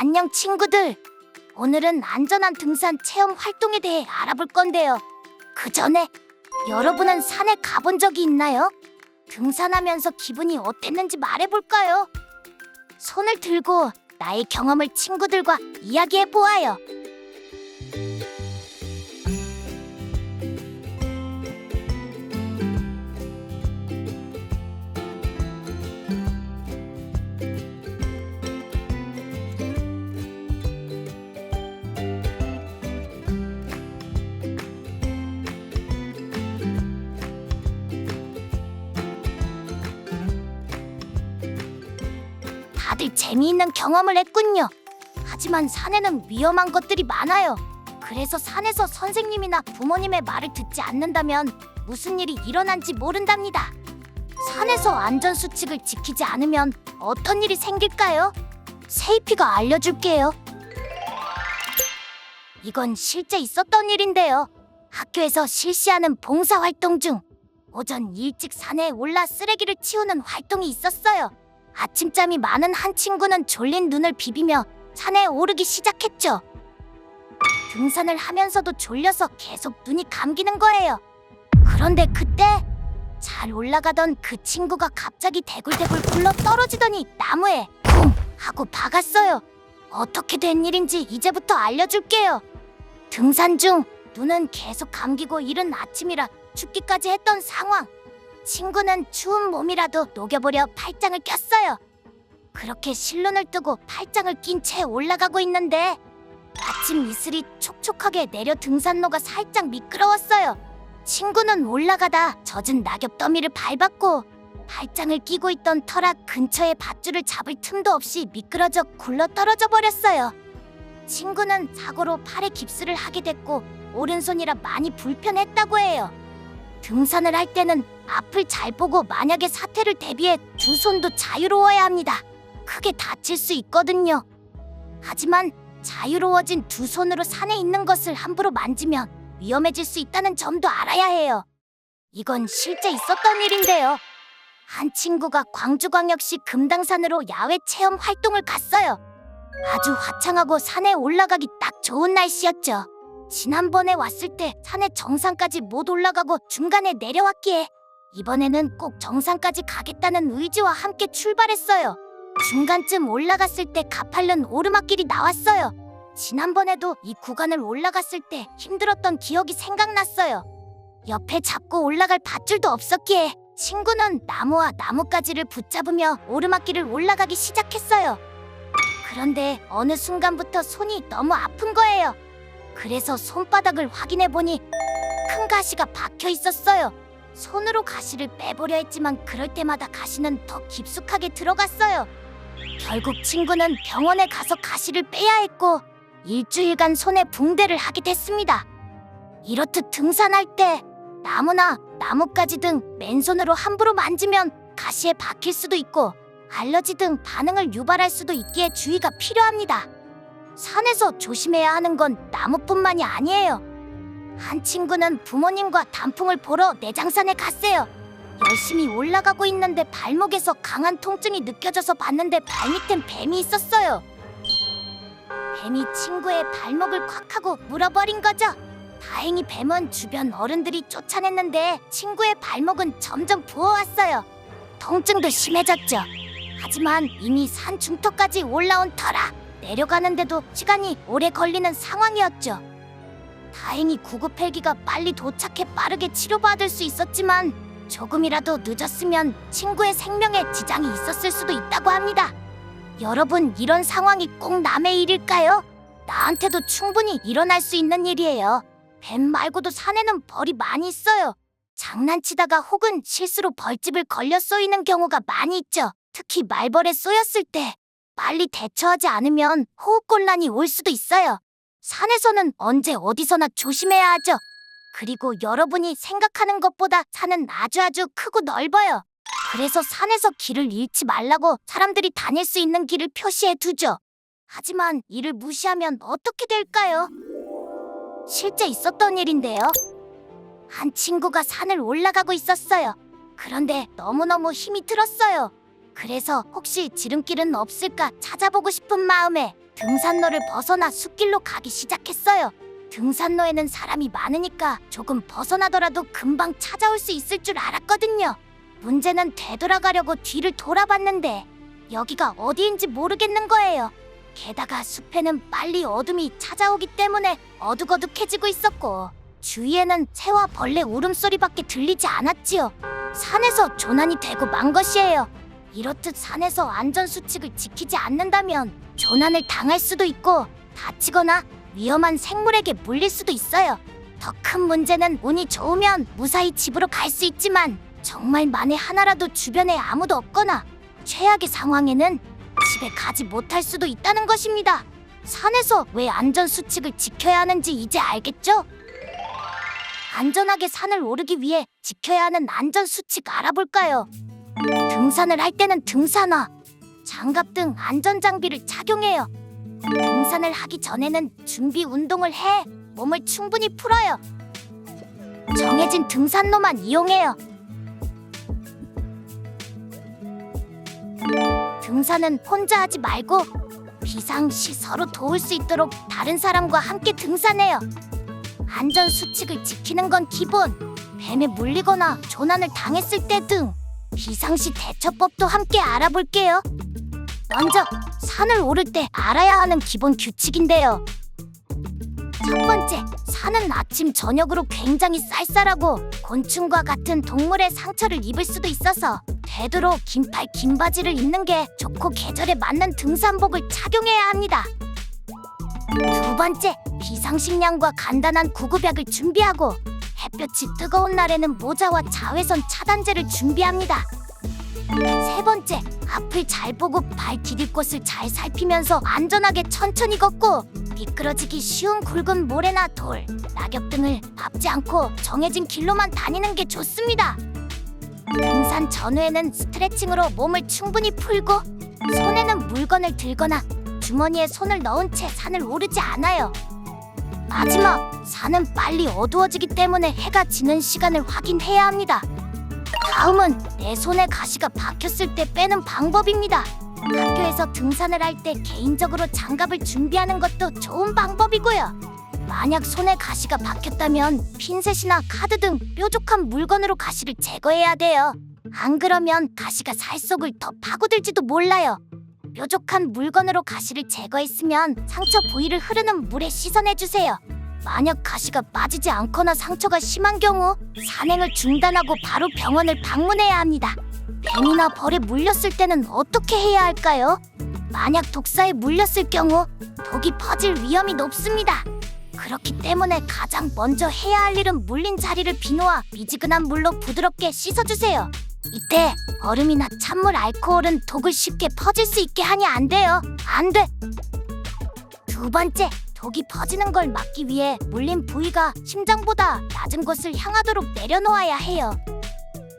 안녕 친구들. 오늘은 안전한 등산 체험 활동에 대해 알아볼 건데요. 그 전에 여러분은 산에 가본 적이 있나요? 등산하면서 기분이 어땠는지 말해볼까요? 손을 들고 나의 경험을 친구들과 이야기해 보아요. 다들 재미있는 경험을 했군요. 하지만 산에는 위험한 것들이 많아요. 그래서 산에서 선생님이나 부모님의 말을 듣지 않는다면 무슨 일이 일어난지 모른답니다. 산에서 안전 수칙을 지키지 않으면 어떤 일이 생길까요? 세이피가 알려줄게요. 이건 실제 있었던 일인데요. 학교에서 실시하는 봉사 활동 중 오전 일찍 산에 올라 쓰레기를 치우는 활동이 있었어요. 아침잠이 많은 한 친구는 졸린 눈을 비비며 산에 오르기 시작했죠. 등산을 하면서도 졸려서 계속 눈이 감기는 거예요. 그런데 그때 잘 올라가던 그 친구가 갑자기 대굴대굴 굴러 떨어지더니 나무에 쿵 하고 박았어요. 어떻게 된 일인지 이제부터 알려줄게요. 등산 중 눈은 계속 감기고 이른 아침이라 춥기까지 했던 상황. 친구는 추운 몸이라도 녹여보려 팔짱을 꼈어요. 그렇게 실눈을 뜨고 팔짱을 낀 채 올라가고 있는데 아침 이슬이 촉촉하게 내려 등산로가 살짝 미끄러웠어요. 친구는 올라가다 젖은 낙엽 더미를 밟았고 팔짱을 끼고 있던 터락 근처의 밧줄을 잡을 틈도 없이 미끄러져 굴러 떨어져 버렸어요. 친구는 사고로 팔에 깁스를 하게 됐고 오른손이라 많이 불편했다고 해요. 등산을 할 때는 앞을 잘 보고 만약에 사태를 대비해 두 손도 자유로워야 합니다. 크게 다칠 수 있거든요. 하지만 자유로워진 두 손으로 산에 있는 것을 함부로 만지면 위험해질 수 있다는 점도 알아야 해요. 이건 실제 있었던 일인데요. 한 친구가 광주광역시 금당산으로 야외 체험 활동을 갔어요. 아주 화창하고 산에 올라가기 딱 좋은 날씨였죠. 지난번에 왔을 때 산의 정상까지 못 올라가고 중간에 내려왔기에 이번에는 꼭 정상까지 가겠다는 의지와 함께 출발했어요. 중간쯤 올라갔을 때 가팔른 오르막길이 나왔어요. 지난번에도 이 구간을 올라갔을 때 힘들었던 기억이 생각났어요. 옆에 잡고 올라갈 밧줄도 없었기에 친구는 나무와 나뭇가지를 붙잡으며 오르막길을 올라가기 시작했어요. 그런데 어느 순간부터 손이 너무 아픈 거예요. 그래서 손바닥을 확인해 보니 큰 가시가 박혀 있었어요. 손으로 가시를 빼보려 했지만 그럴 때마다 가시는 더 깊숙하게 들어갔어요. 결국 친구는 병원에 가서 가시를 빼야 했고 일주일간 손에 붕대를 하게 됐습니다. 이렇듯 등산할 때 나무나 나뭇가지 등 맨손으로 함부로 만지면 가시에 박힐 수도 있고 알러지 등 반응을 유발할 수도 있기에 주의가 필요합니다. 산에서 조심해야 하는 건 나무뿐만이 아니에요. 한 친구는 부모님과 단풍을 보러 내장산에 갔어요. 열심히 올라가고 있는데 발목에서 강한 통증이 느껴져서 봤는데 발밑엔 뱀이 있었어요. 뱀이 친구의 발목을 콱 하고 물어버린 거죠. 다행히 뱀은 주변 어른들이 쫓아냈는데 친구의 발목은 점점 부어왔어요. 통증도 심해졌죠. 하지만 이미 산 중턱까지 올라온 터라 내려가는데도 시간이 오래 걸리는 상황이었죠. 다행히 구급 헬기가 빨리 도착해 빠르게 치료받을 수 있었지만 조금이라도 늦었으면 친구의 생명에 지장이 있었을 수도 있다고 합니다. 여러분 이런 상황이 꼭 남의 일일까요? 나한테도 충분히 일어날 수 있는 일이에요. 뱀 말고도 산에는 벌이 많이 있어요. 장난치다가 혹은 실수로 벌집을 걸려 쏘이는 경우가 많이 있죠. 특히 말벌에 쏘였을 때 빨리 대처하지 않으면 호흡곤란이 올 수도 있어요. 산에서는 언제 어디서나 조심해야 하죠. 그리고 여러분이 생각하는 것보다 산은 아주 아주 크고 넓어요. 그래서 산에서 길을 잃지 말라고 사람들이 다닐 수 있는 길을 표시해 두죠. 하지만 이를 무시하면 어떻게 될까요? 실제 있었던 일인데요. 한 친구가 산을 올라가고 있었어요. 그런데 너무너무 힘이 들었어요. 그래서 혹시 지름길은 없을까 찾아보고 싶은 마음에 등산로를 벗어나 숲길로 가기 시작했어요. 등산로에는 사람이 많으니까 조금 벗어나더라도 금방 찾아올 수 있을 줄 알았거든요. 문제는 되돌아가려고 뒤를 돌아봤는데 여기가 어디인지 모르겠는 거예요. 게다가 숲에는 빨리 어둠이 찾아오기 때문에 어둑어둑해지고 있었고 주위에는 새와 벌레 울음소리밖에 들리지 않았지요. 산에서 조난이 되고 만 것이에요. 이렇듯 산에서 안전수칙을 지키지 않는다면 조난을 당할 수도 있고 다치거나 위험한 생물에게 물릴 수도 있어요. 더 큰 문제는 운이 좋으면 무사히 집으로 갈 수 있지만 정말 만에 하나라도 주변에 아무도 없거나 최악의 상황에는 집에 가지 못할 수도 있다는 것입니다. 산에서 왜 안전수칙을 지켜야 하는지 이제 알겠죠? 안전하게 산을 오르기 위해 지켜야 하는 안전수칙 알아볼까요? 등산을 할 때는 등산화, 장갑 등 안전장비를 착용해요. 등산을 하기 전에는 준비 운동을 해 몸을 충분히 풀어요. 정해진 등산로만 이용해요. 등산은 혼자 하지 말고 비상시 서로 도울 수 있도록 다른 사람과 함께 등산해요. 안전 수칙을 지키는 건 기본. 뱀에 물리거나 조난을 당했을 때 등 비상시 대처법도 함께 알아볼게요. 먼저 산을 오를 때 알아야 하는 기본 규칙인데요. 첫 번째, 산은 아침 저녁으로 굉장히 쌀쌀하고 곤충과 같은 동물의 상처를 입을 수도 있어서 되도록 긴팔 긴 바지를 입는 게 좋고 계절에 맞는 등산복을 착용해야 합니다. 두 번째, 비상식량과 간단한 구급약을 준비하고 햇볕이 뜨거운 날에는 모자와 자외선 차단제를 준비합니다. 세 번째, 앞을 잘 보고 발 디딜 곳을 잘 살피면서 안전하게 천천히 걷고 미끄러지기 쉬운 굵은 모래나 돌, 낙엽 등을 밟지 않고 정해진 길로만 다니는 게 좋습니다. 등산 전후에는 스트레칭으로 몸을 충분히 풀고 손에는 물건을 들거나 주머니에 손을 넣은 채 산을 오르지 않아요. 마지막, 산은 빨리 어두워지기 때문에 해가 지는 시간을 확인해야 합니다. 다음은 내 손에 가시가 박혔을 때 빼는 방법입니다. 학교에서 등산을 할 때 개인적으로 장갑을 준비하는 것도 좋은 방법이고요. 만약 손에 가시가 박혔다면 핀셋이나 카드 등 뾰족한 물건으로 가시를 제거해야 돼요. 안 그러면 가시가 살 속을 더 파고들지도 몰라요. 뾰족한 물건으로 가시를 제거했으면 상처 부위를 흐르는 물에 씻어내 주세요. 만약 가시가 빠지지 않거나 상처가 심한 경우 산행을 중단하고 바로 병원을 방문해야 합니다. 뱀이나 벌에 물렸을 때는 어떻게 해야 할까요? 만약 독사에 물렸을 경우 독이 퍼질 위험이 높습니다. 그렇기 때문에 가장 먼저 해야 할 일은 물린 자리를 비누와 미지근한 물로 부드럽게 씻어주세요. 이때 얼음이나 찬물, 알코올은 독을 쉽게 퍼질 수 있게 하니 안 돼요. 안 돼. 두 번째, 독이 퍼지는 걸 막기 위해 물린 부위가 심장보다 낮은 곳을 향하도록 내려놓아야 해요.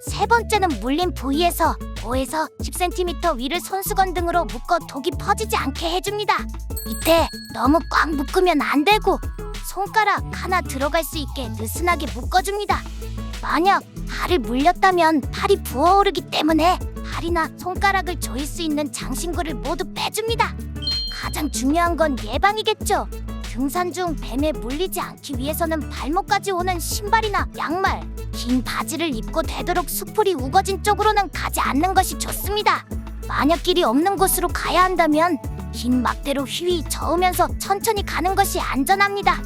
세 번째는 물린 부위에서 5에서 10cm 위를 손수건 등으로 묶어 독이 퍼지지 않게 해줍니다. 이때 너무 꽉 묶으면 안 되고 손가락 하나 들어갈 수 있게 느슨하게 묶어줍니다. 만약 팔을 물렸다면 팔이 부어오르기 때문에 팔이나 손가락을 조일 수 있는 장신구를 모두 빼줍니다. 가장 중요한 건 예방이겠죠. 등산 중 뱀에 물리지 않기 위해서는 발목까지 오는 신발이나 양말, 긴 바지를 입고 되도록 수풀이 우거진 쪽으로는 가지 않는 것이 좋습니다. 만약 길이 없는 곳으로 가야 한다면 긴 막대로 휘휘 저으면서 천천히 가는 것이 안전합니다.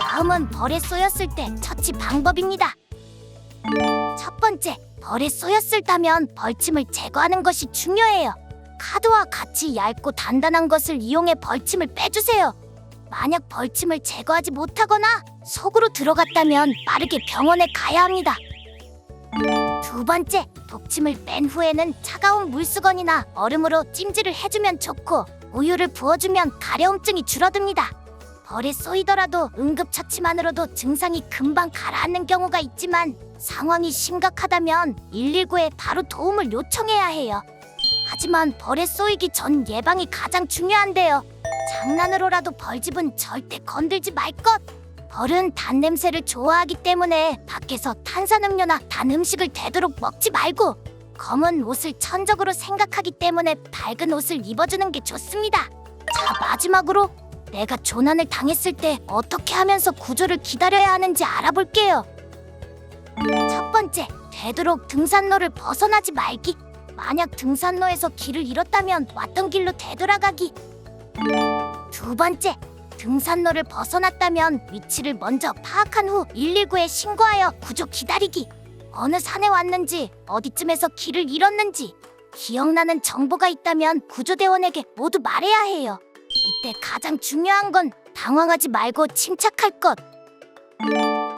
다음은 벌에 쏘였을 때 처치 방법입니다. 첫 번째, 벌에 쏘였을다면 벌침을 제거하는 것이 중요해요. 카드와 같이 얇고 단단한 것을 이용해 벌침을 빼주세요. 만약 벌침을 제거하지 못하거나 속으로 들어갔다면 빠르게 병원에 가야 합니다. 두 번째, 독침을 뺀 후에는 차가운 물수건이나 얼음으로 찜질을 해주면 좋고 우유를 부어주면 가려움증이 줄어듭니다. 벌에 쏘이더라도 응급처치만으로도 증상이 금방 가라앉는 경우가 있지만 상황이 심각하다면 119에 바로 도움을 요청해야 해요. 하지만 벌에 쏘이기 전 예방이 가장 중요한데요. 장난으로라도 벌집은 절대 건들지 말 것. 벌은 단 냄새를 좋아하기 때문에 밖에서 탄산음료나 단 음식을 되도록 먹지 말고 검은 옷을 천적으로 생각하기 때문에 밝은 옷을 입어주는 게 좋습니다. 자, 마지막으로 내가 조난을 당했을 때 어떻게 하면서 구조를 기다려야 하는지 알아볼게요. 첫 번째, 되도록 등산로를 벗어나지 말기. 만약 등산로에서 길을 잃었다면 왔던 길로 되돌아가기. 두 번째, 등산로를 벗어났다면 위치를 먼저 파악한 후 119에 신고하여 구조 기다리기. 어느 산에 왔는지, 어디쯤에서 길을 잃었는지, 기억나는 정보가 있다면 구조대원에게 모두 말해야 해요. 이때 가장 중요한 건 당황하지 말고 침착할 것.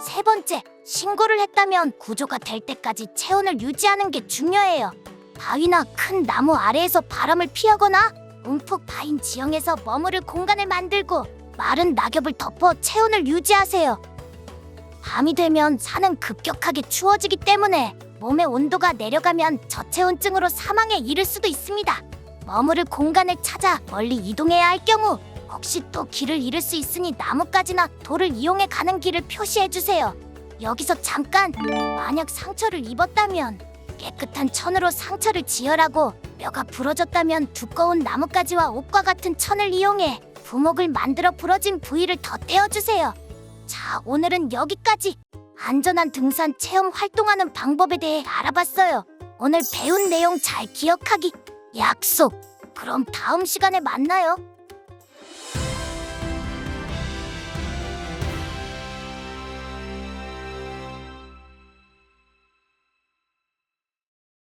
세 번째, 신고를 했다면 구조가 될 때까지 체온을 유지하는 게 중요해요. 바위나 큰 나무 아래에서 바람을 피하거나 움푹 파인 지형에서 머무를 공간을 만들고 마른 낙엽을 덮어 체온을 유지하세요. 밤이 되면 산은 급격하게 추워지기 때문에 몸의 온도가 내려가면 저체온증으로 사망에 이를 수도 있습니다. 머무를 공간을 찾아 멀리 이동해야 할 경우 혹시 또 길을 잃을 수 있으니 나뭇가지나 돌을 이용해 가는 길을 표시해 주세요. 여기서 잠깐 만약 상처를 입었다면 깨끗한 천으로 상처를 지혈하고 뼈가 부러졌다면 두꺼운 나뭇가지와 옷과 같은 천을 이용해 부목을 만들어 부러진 부위를 덧대어 주세요. 자, 오늘은 여기까지. 안전한 등산 체험 활동하는 방법에 대해 알아봤어요. 오늘 배운 내용 잘 기억하기 약속. 그럼 다음 시간에 만나요.